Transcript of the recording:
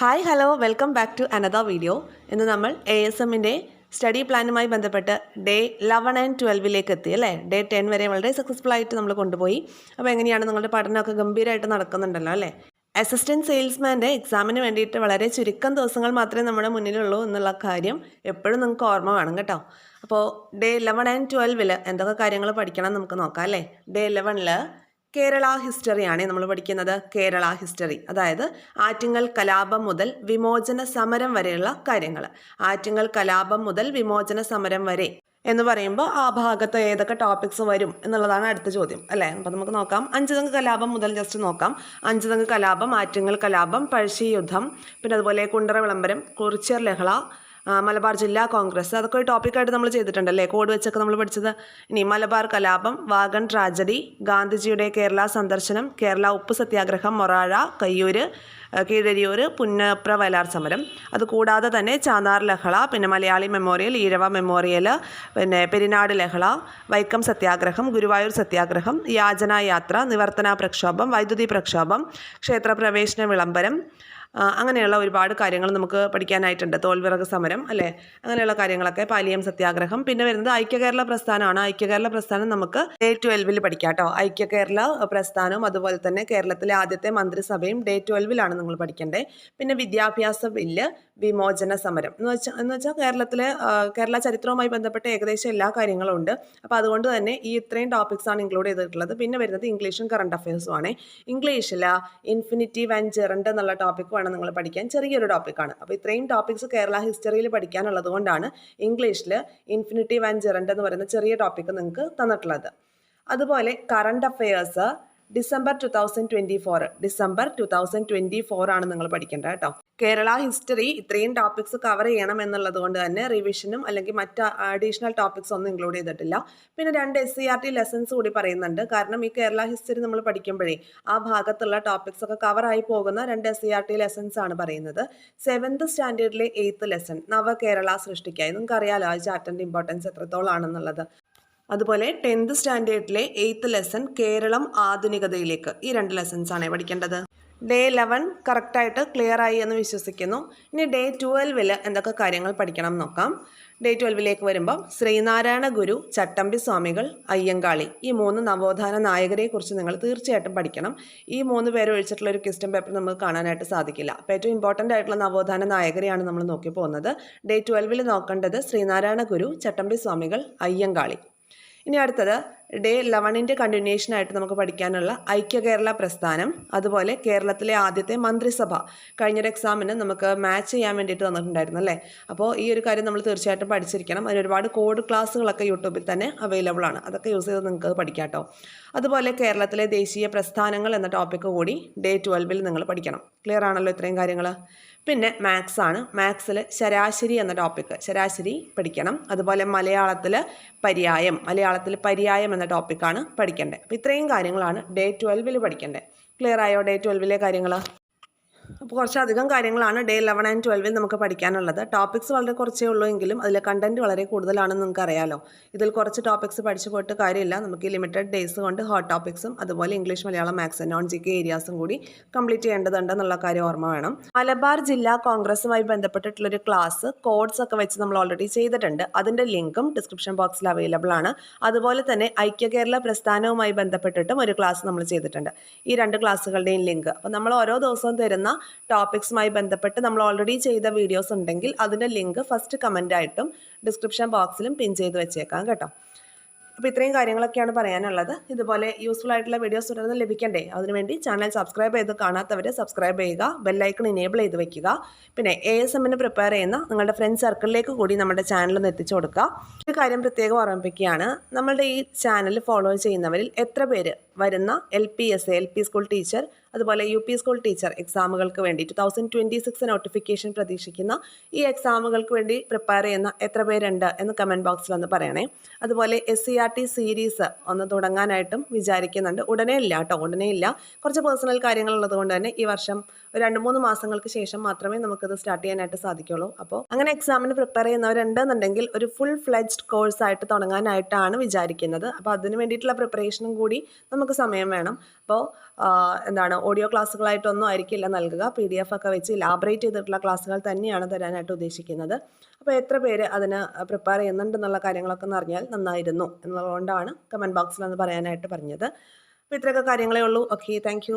Hi hello welcome back to another video ഇന്ന് നമ്മൾ A S എമ്മിന്റെ സ്റ്റഡി പ്ലാനുമായി ബന്ധപ്പെട്ട് ഡേ ലെവൻ ആൻഡ് ട്വൽവിലേക്ക് എത്തി അല്ലേ? ഡേ ടെൻ വരെ വളരെ സക്സസ്ഫുൾ ആയിട്ട് നമ്മൾ കൊണ്ടുപോയി. അപ്പോൾ എങ്ങനെയാണ് നിങ്ങളുടെ പഠനമൊക്കെ ഗംഭീരമായിട്ട് നടക്കുന്നുണ്ടല്ലോ അല്ലേ? അസിസ്റ്റന്റ് സെയിൽസ്മാന്റെ എക്സാമിന് വേണ്ടിയിട്ട് വളരെ ചുരുക്കം ദിവസങ്ങൾ മാത്രമേ നമ്മുടെ മുന്നിലുള്ളൂ എന്നുള്ള കാര്യം എപ്പോഴും നിങ്ങൾക്ക് ഓർമ്മ വേണം കേട്ടോ. അപ്പോൾ ഡേ ലെവൻ ആൻഡ് ട്വൽവിൽ എന്തൊക്കെ കാര്യങ്ങൾ പഠിക്കണം നമുക്ക് നോക്കാം അല്ലേ? ഡേ ലെവനിൽ കേരള ഹിസ്റ്ററിയാണ് നമ്മൾ പഠിക്കുന്നത് കേരള ഹിസ്റ്ററി അതായത് ആറ്റിങ്ങൽ കലാപം മുതൽ വിമോചന സമരം വരെയുള്ള കാര്യങ്ങൾ. ആറ്റിങ്ങൽ കലാപം മുതൽ വിമോചന സമരം വരെ എന്ന് പറയുമ്പോൾ ആ ഭാഗത്ത് ഏതൊക്കെ ടോപ്പിക്സ് വരും എന്നുള്ളതാണ് അടുത്ത ചോദ്യം അല്ലേ? അപ്പോൾ നമുക്ക് നോക്കാം. അഞ്ചുതങ്ക് കലാപം മുതൽ ജസ്റ്റ് നോക്കാം. അഞ്ചുതങ്ക് കലാപം ആറ്റിങ്ങൽ കലാപം പഴശ്ശി യുദ്ധം പിന്നെ അതുപോലെ കുണ്ടറ വിളംബരം കുറിച്ചർ ലഹള മലബാർ ജില്ലാ കോൺഗ്രസ്. അതൊക്കെ ഒരു ടോപ്പിക്കായിട്ട് നമ്മൾ ചെയ്തിട്ടുണ്ടല്ലേ? കോഡ് വെച്ചൊക്കെ നമ്മൾ പഠിച്ചത്. ഇനി മലബാർ കലാപം വാഗൺ ട്രാജഡി ഗാന്ധിജിയുടെ കേരള സന്ദർശനം കേരള ഉപ്പ് സത്യാഗ്രഹം മൊറാഴ കയ്യൂര് കീഴരിയൂർ പുന്നപ്ര വയലാർ സമരം. അതുകൂടാതെ തന്നെ ചാന്നാർ ലഹള പിന്നെ മലയാളി മെമ്മോറിയൽ ഈഴവ മെമ്മോറിയൽ പിന്നെ പെരിനാട് ലഹള വൈക്കം സത്യാഗ്രഹം ഗുരുവായൂർ സത്യാഗ്രഹം യാചനായാത്ര നിവർത്തന പ്രക്ഷോഭം വൈദ്യുതി പ്രക്ഷോഭം ക്ഷേത്രപ്രവേശന വിളംബരം അങ്ങനെയുള്ള ഒരുപാട് കാര്യങ്ങൾ നമുക്ക് പഠിക്കാനായിട്ടുണ്ട്. തോൽവിറക് സമരം അല്ലേ? അങ്ങനെയുള്ള കാര്യങ്ങളൊക്കെ പാലിയം സത്യാഗ്രഹം പിന്നെ വരുന്നത് ഐക്യ കേരള പ്രസ്ഥാനമാണ്. ഐക്യ കേരള പ്രസ്ഥാനം നമുക്ക് ഡേ ട്വൽവിൽ പഠിക്കാം കേട്ടോ. ഐക്യ കേരള പ്രസ്ഥാനവും അതുപോലെ തന്നെ കേരളത്തിലെ ആദ്യത്തെ മന്ത്രിസഭയും ഡേ ട്വൽവിലാണ് നിങ്ങൾ പഠിക്കേണ്ടത് പിന്നെ വിദ്യാഭ്യാസ ബില്ല് വിമോചന സമരം. എന്ന് വെച്ചാൽ എന്ന് വെച്ചാൽ കേരളത്തിലെ കേരള ചരിത്രവുമായി ബന്ധപ്പെട്ട ഏകദേശം എല്ലാ കാര്യങ്ങളും ഉണ്ട്. അപ്പോൾ അതുകൊണ്ട് തന്നെ ഈ ഇത്രയും ടോപ്പിക്സാണ് ഇൻക്ലൂഡ് ചെയ്തിട്ടുള്ളത്. പിന്നെ വരുന്നത് ഇംഗ്ലീഷും കറണ്ട് അഫയേഴ്സും ആണ്. ഇംഗ്ലീഷിൽ ഇൻഫിനിറ്റീവ് ആൻഡ് ജെറണ്ട് എന്നുള്ള ടോപ്പിക് വേണം നിങ്ങൾ പഠിക്കാൻ ചെറിയൊരു ടോപ്പിക്കാണ് അപ്പോൾ ഇത്രയും ടോപ്പിക്സ് കേരള ഹിസ്റ്ററിയിൽ പഠിക്കാനുള്ളത് കൊണ്ടാണ് ഇംഗ്ലീഷിൽ ഇൻഫിനിറ്റീവ് ആൻഡ് ജെറൻഡ് എന്ന് പറയുന്ന ചെറിയ ടോപ്പിക്ക് നിങ്ങൾക്ക് തന്നിട്ടുള്ളത്. അതുപോലെ current affairs December two thousand twenty four December two thousand twenty four ആണ് നിങ്ങൾ പഠിക്കേണ്ടത് കേട്ടോ. കേരള ഹിസ്റ്ററി ഇത്രയും ടോപ്പിക്സ് കവർ ചെയ്യണം എന്നുള്ളത് കൊണ്ട് തന്നെ റിവിഷനും അല്ലെങ്കിൽ മറ്റ് അഡീഷണൽ ടോപ്പിക്സ് ഒന്നും ഇൻക്ലൂഡ് ചെയ്തിട്ടില്ല. പിന്നെ രണ്ട് S C R T lessons കൂടി പറയുന്നുണ്ട്. കാരണം ഈ കേരള ഹിസ്റ്ററി നമ്മൾ പഠിക്കുമ്പോഴേ ആ ഭാഗത്തുള്ള ടോപ്പിക്സ് ഒക്കെ കവർ ആയി പോകുന്ന രണ്ട് S C R T lessons ആണ് പറയുന്നത്. സെവൻത് സ്റ്റാൻഡേർഡിലെ എയ്ത്ത് ലെസൺ നവ കേരള സൃഷ്ടിക്കായി. നിങ്ങൾക്ക് അറിയാലോ ആ ചാപ്റ്ററിന്റെ ഇമ്പോർട്ടൻസ് എത്രത്തോളം ആണെന്നുള്ളത് അതുപോലെ ടെൻത്ത് സ്റ്റാൻഡേർഡിലെ എയ്ത്ത് ലെസൺ കേരളം ആധുനികതയിലേക്ക്. ഈ രണ്ട് ലെസൺസ് ആണ് പഠിക്കേണ്ടത്. ഡേ ലെവൻ കറക്റ്റായിട്ട് ക്ലിയർ ആയി എന്ന് വിശ്വസിക്കുന്നു. ഇനി ഡേ ട്വൽവിൽ എന്തൊക്കെ കാര്യങ്ങൾ പഠിക്കണം നോക്കാം. ഡേ ട്വൽവിലേക്ക് വരുമ്പം ശ്രീനാരായണ ഗുരു ചട്ടമ്പി സ്വാമികൾ അയ്യങ്കാളി ഈ മൂന്ന് നവോത്ഥാന നായകരെക്കുറിച്ച് നിങ്ങൾ തീർച്ചയായിട്ടും പഠിക്കണം. ഈ മൂന്ന് പേര് ഒഴിച്ചിട്ടുള്ള ഒരു ക്വസ്റ്റ്യൻ പേപ്പർ നമുക്ക് കാണാനായിട്ട് സാധിക്കില്ല. അപ്പോൾ ഏറ്റവും ഇമ്പോർട്ടന്റ് ആയിട്ടുള്ള നവോത്ഥാന നായകരെയാണ് നമ്മൾ നോക്കി പോകുന്നത്. ഡേ ട്വൽവിൽ നോക്കേണ്ടത് ശ്രീനാരായണ ഗുരു ചട്ടമ്പി സ്വാമികൾ അയ്യങ്കാളി. ഇനി അടുത്തത് ഡേ ലെവനിന്റെ കണ്ടിന്യൂഷൻ ആയിട്ട് നമുക്ക് പഠിക്കാനുള്ള ഐക്യ കേരള പ്രസ്ഥാനം അതുപോലെ കേരളത്തിലെ ആദ്യത്തെ മന്ത്രിസഭ കഴിഞ്ഞൊരു എക്സാമിന് നമുക്ക് മാച്ച് ചെയ്യാൻ വേണ്ടിയിട്ട് തന്നിട്ടുണ്ടായിരുന്നു അല്ലേ? അപ്പോൾ ഈ ഒരു കാര്യം നമ്മൾ തീർച്ചയായിട്ടും പഠിച്ചിരിക്കണം. അതിന് ഒരുപാട് കോഡ് ക്ലാസ്സുകളൊക്കെ യൂട്യൂബിൽ തന്നെ അവൈലബിൾ ആണ്. അതൊക്കെ യൂസ് ചെയ്ത് നിങ്ങൾക്ക് പഠിക്കാം കേട്ടോ. അതുപോലെ കേരളത്തിലെ ദേശീയ പ്രസ്ഥാനങ്ങൾ എന്ന ടോപ്പിക്ക് കൂടി ഡേ ട്വൽവിൽ നിങ്ങൾ പഠിക്കണം. ക്ലിയർ ആണല്ലോ ഇത്രയും കാര്യങ്ങൾ? പിന്നെ മാത്സ് ആണ്. മാത്സിൽ ശരാശരി എന്ന ടോപ്പിക്ക് ശരാശരി പഠിക്കണം. അതുപോലെ മലയാളത്തിൽ പര്യായം മലയാളത്തിൽ പര്യായം എന്ന ടോപ്പിക്കാണ് പഠിക്കേണ്ടത് അപ്പോൾ ഇത്രയും കാര്യങ്ങളാണ് ഡേ ട്വൽവിൽ പഠിക്കേണ്ടത് ക്ലിയർ ആയോ ഡേ ട്വൽവിലെ കാര്യങ്ങൾ കുറച്ചധികം കാര്യങ്ങളാണ് ഡേ ലെവൻ ആൻഡ് ട്വൽവിൽ നമുക്ക് പഠിക്കാനുള്ളത്. ടോപ്പിക്സ് വളരെ കുറച്ചേ ഉള്ളൂ എങ്കിലും അതിലെ കണ്ടന്റ് വളരെ കൂടുതലാണെന്ന് നിങ്ങൾക്ക് അറിയാലോ ഇതിൽ കുറച്ച് ടോപ്പിക്സ് പഠിച്ചു പോയിട്ട് കാര്യമില്ല. നമുക്ക് ഈ ലിമിറ്റഡ് ഡേയ്സ് കൊണ്ട് ഹോട്ട് ടോപ്പിക്സും അതുപോലെ English Malayalam maths non G K ഏരിയാസും കൂടി കംപ്ലീറ്റ് ചെയ്യേണ്ടതുണ്ട് എന്നുള്ള കാര്യം ഓർമ്മ വേണം. മലബാർ ജില്ലാ കോൺഗ്രസുമായി ബന്ധപ്പെട്ടിട്ടുള്ളൊരു ക്ലാസ് കോഡ്സ് ഒക്കെ വെച്ച് നമ്മൾ ഓൾറെഡി ചെയ്തിട്ടുണ്ട്. അതിന്റെ ലിങ്കും ഡിസ്ക്രിപ്ഷൻ ബോക്സിൽ അവൈലബിൾ ആണ്. അതുപോലെ തന്നെ ഐക്യ കേരള പ്രസ്ഥാനവുമായി ബന്ധപ്പെട്ടിട്ടും ഒരു ക്ലാസ് നമ്മൾ ചെയ്തിട്ടുണ്ട്. ഈ രണ്ട് ക്ലാസ്സുകളുടെയും ലിങ്ക്. അപ്പോൾ നമ്മൾ ഓരോ ദിവസവും തരുന്ന ടോപ്പിക്സുമായി ബന്ധപ്പെട്ട് നമ്മൾ ഓൾറെഡി ചെയ്ത വീഡിയോസ് ഉണ്ടെങ്കിൽ അതിന്റെ ലിങ്ക് ഫസ്റ്റ് കമന്റായിട്ടും ഡിസ്ക്രിപ്ഷൻ ബോക്സിലും പിൻ ചെയ്ത് വെച്ചേക്കാം കേട്ടോ. അപ്പോൾ ഇത്രയും കാര്യങ്ങളൊക്കെയാണ് പറയാനുള്ളത്. ഇതുപോലെ യൂസ്ഫുൾ ആയിട്ടുള്ള വീഡിയോസ് തുടർന്ന് ലഭിക്കണ്ടേ? അതിനുവേണ്ടി ചാനൽ സബ്സ്ക്രൈബ് ചെയ്ത് കാണാത്തവർ സബ്സ്ക്രൈബ് ചെയ്യുക ബെല്ലൈക്കൺ ഇനേബിൾ ചെയ്ത് വെക്കുക. പിന്നെ എ എസ് എമ്മിന് പ്രിപ്പയർ ചെയ്യുന്ന നിങ്ങളുടെ ഫ്രണ്ട് സർക്കിളിലേക്ക് കൂടി നമ്മുടെ ചാനൽ ഒന്ന് എത്തിച്ചു കൊടുക്കുക. ഒരു കാര്യം പ്രത്യേകം ഓർമ്മിപ്പിക്കുകയാണ്. നമ്മളുടെ ഈ ചാനൽ ഫോളോ ചെയ്യുന്നവരിൽ എത്ര പേര് വരുന്ന L P S L P school teacher അതുപോലെ യു പി സ്കൂൾ ടീച്ചർ എക്സാമുകൾക്ക് വേണ്ടി two thousand twenty six notification പ്രതീക്ഷിക്കുന്ന ഈ എക്സാമുകൾക്ക് വേണ്ടി പ്രിപ്പയർ ചെയ്യുന്ന എത്ര പേരുണ്ട് എന്ന് കമന്റ് ബോക്സിൽ ഒന്ന് പറയണേ. അതുപോലെ S C R T series ഒന്ന് തുടങ്ങാനായിട്ടും വിചാരിക്കുന്നുണ്ട്. ഉടനെ ഇല്ല കേട്ടോ ഉടനെ ഇല്ല. കുറച്ച് പേഴ്സണൽ കാര്യങ്ങളുള്ളത് കൊണ്ട് തന്നെ ഈ വർഷം ഒരു രണ്ട് മൂന്ന് മാസങ്ങൾക്ക് ശേഷം മാത്രമേ നമുക്കിത് സ്റ്റാർട്ട് ചെയ്യാനായിട്ട് സാധിക്കുള്ളൂ. അപ്പോൾ അങ്ങനെ എക്സാമിന് പ്രിപ്പയർ ചെയ്യുന്നവരുണ്ടെന്നുണ്ടെങ്കിൽ ഒരു ഫുൾ ഫ്ലെഡ്ജ്ഡ് കോഴ്സായിട്ട് തുടങ്ങാനായിട്ടാണ് വിചാരിക്കുന്നത്. അപ്പോൾ അതിന് വേണ്ടിയിട്ടുള്ള പ്രിപ്പറേഷനും കൂടി നമുക്ക് സമയം വേണം. അപ്പോൾ എന്താണ് ഓഡിയോ ക്ലാസ്സുകളായിട്ടൊന്നും ആയിരിക്കില്ല നൽകുക. പി ഡി എഫ് ഒക്കെ വെച്ച് ലാബറേറ്റ് ചെയ്തിട്ടുള്ള ക്ലാസ്സുകൾ തന്നെയാണ് തരാനായിട്ട് ഉദ്ദേശിക്കുന്നത്. അപ്പോൾ എത്ര പേര് അതിന് പ്രിപ്പയർ ചെയ്യുന്നുണ്ടെന്നുള്ള കാര്യങ്ങളൊക്കെ ഒന്ന് അറിഞ്ഞാൽ നന്നായിരുന്നു എന്നുള്ളതുകൊണ്ടാണ് കമന്റ് ബോക്സിൽ ഒന്ന് പറയാനായിട്ട് പറഞ്ഞത്. അപ്പോൾ ഇത്രയൊക്കെ കാര്യങ്ങളേ ഉള്ളൂ. Okay thank